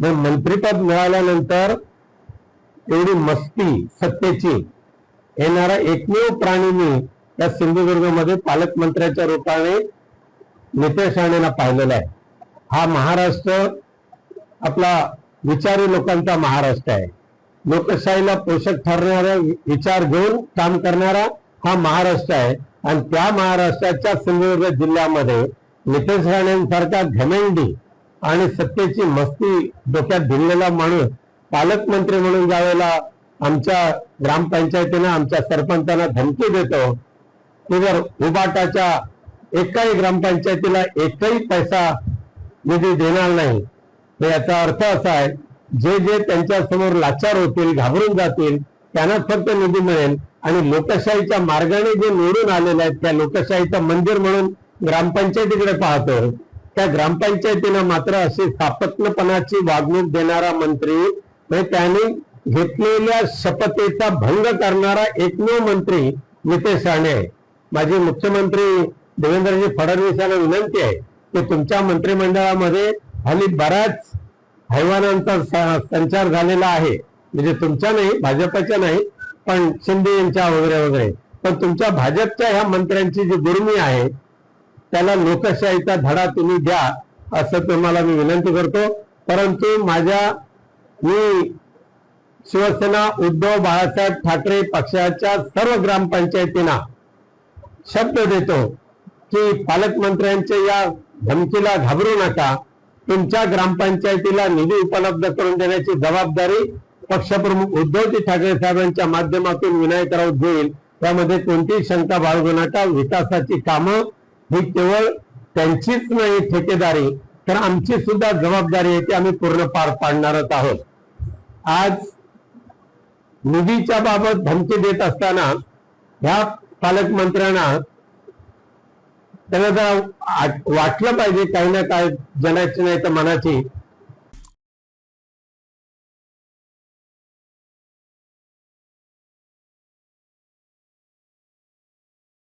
मग मंत्रीपद मिळाल्यानंतर एवढी मस्ती सत्तेची येणारा एकमेव प्राणी मी या सिंधुदुर्गमध्ये पालकमंत्र्याच्या रूपाने नितेश राणेला पाहिलेला आहे. हा महाराष्ट्र आपला विचारी लोकांचा महाराष्ट्र आहे. लोकशाहीला पोषक ठरणारा विचार घेऊन काम करणारा हा महाराष्ट्र आहे. आणि त्या महाराष्ट्राच्या सिंधुदुर्ग जिल्ह्यामध्ये नितेश राणेंसारखा घमेंडी आणि सत्तेची मस्ती डोक्यात भिनलेला माणूस पालकमंत्री म्हणून ज्यावेळेला आमच्या ग्रामपंचायतीनं आमच्या सरपंचांना धमकी देतो की जर उबाटाच्या एकाही ग्रामपंचायतीला एकही पैसा निधी देणार नाही. तर याचा अर्थ असा आहे जे जे त्यांच्यासमोर लाचार होतील घाबरून जातील त्यांनाच फक्त निधी मिळेल. आणि लोकशाहीच्या मार्गाने जे निवडून आलेले आहेत त्या लोकशाहीचं मंदिर म्हणून ग्रामपंचायतीकडे पाहतो. त्या ग्रामपंचायतीनं मात्र अशी स्थापत्यपणाची वागणूक देणारा मंत्री म्हणजे त्याने घेतलेल्या शपथेचा भंग करणारा एकमेव मंत्री नितेश राणे आहे माझे मुख्यमंत्री देवेंद्रजी फडणवीस यांना विनंती आहे की तुमच्या मंत्रिमंडळामध्ये हल्ली बऱ्याच हैवानांचा संचार झालेला आहे. म्हणजे तुमच्या नाही भाजपच्या नाही पण शिंदे यांच्या वगैरे वगैरे. पण तुमच्या भाजपच्या ह्या मंत्र्यांची जी दुर्मी आहे त्याला लोकशाहीचा धडा तुम्ही द्या असं तुम्हाला मी विनंती करतो. परंतु माझ्या मी शिवसेना उद्धव बाळासाहेब ठाकरे पक्षाच्या सर्व ग्रामपंचायतींना शब्द देतो की पालकमंत्र्यांच्या या धमकीला घाबरू नका. तुमच्या ग्रामपंचायतीला निधी उपलब्ध करून देण्याची जबाबदारी पक्षप्रमुख उद्धवजी ठाकरे साहेबांच्या माध्यमातून विनायक राऊत घेईल त्यामध्ये कोणतीही शंका बाळगू नका. विकासाची कामं ही केवळ त्यांचीच नाही ठेकेदारी तर आमची सुद्धा जबाबदारी आहे ती आम्ही पूर्ण पार पाडणारच आहोत. आज निधीच्या बाबत धमकी देत असताना ह्या पालकमंत्र्यांना त्यांना जरा वाटलं पाहिजे काही ना काय जनाची नाही तर मनाची.